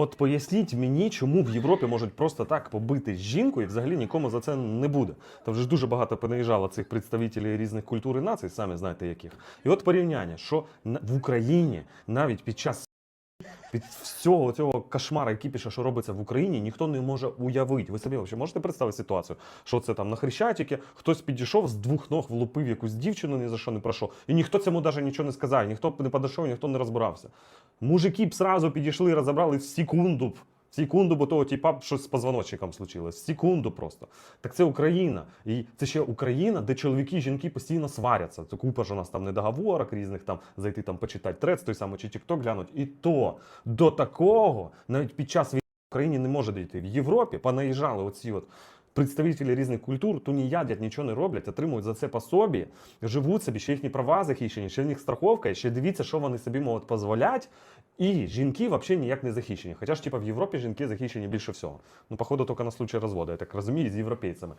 От поясніть мені, чому в Європі можуть просто так побити жінку і взагалі нікому за це не буде. Там вже ж дуже багато понаїжджало цих представників різних культур і націй, самі знаєте яких. І от порівняння, що в Україні навіть під час від всього цього кошмара, кіпіша, що робиться в Україні, ніхто не може уявити. Ви собі взагалі можете представити ситуацію, що це там на хрещатіки, хтось підійшов з двох ног, влупив якусь дівчину, ні за що не пройшов. І ніхто цьому навіть нічого не сказав, ніхто не подійшов, ніхто не розбирався. Мужики б сразу підійшли, розібрали в секунду. Секунду, бо того типа щось з позвоночником случилось. Секунду просто. Так це Україна. І це ще Україна, де чоловіки і жінки постійно сваряться. Це купа ж у нас там недоговорок різних, там зайти там почитати трец, той самий чи тікток глянуть. І то до такого навіть під час війни в Україні не може дійти. В Європі понаїжджали оці от представителі різних культур, тунеядять, нічого не роблять, отримують за це пособі, живуть собі, ще їхні права захищені, ще в них страховка, ще дивіться, що вони собі можуть дозволяти. І жінки взагалі ніяк не захищені. Хоча ж, типа, в Європі жінки захищені більше всього. Ну, походу, тільки на случай розводу, я так розумію, з європейцями.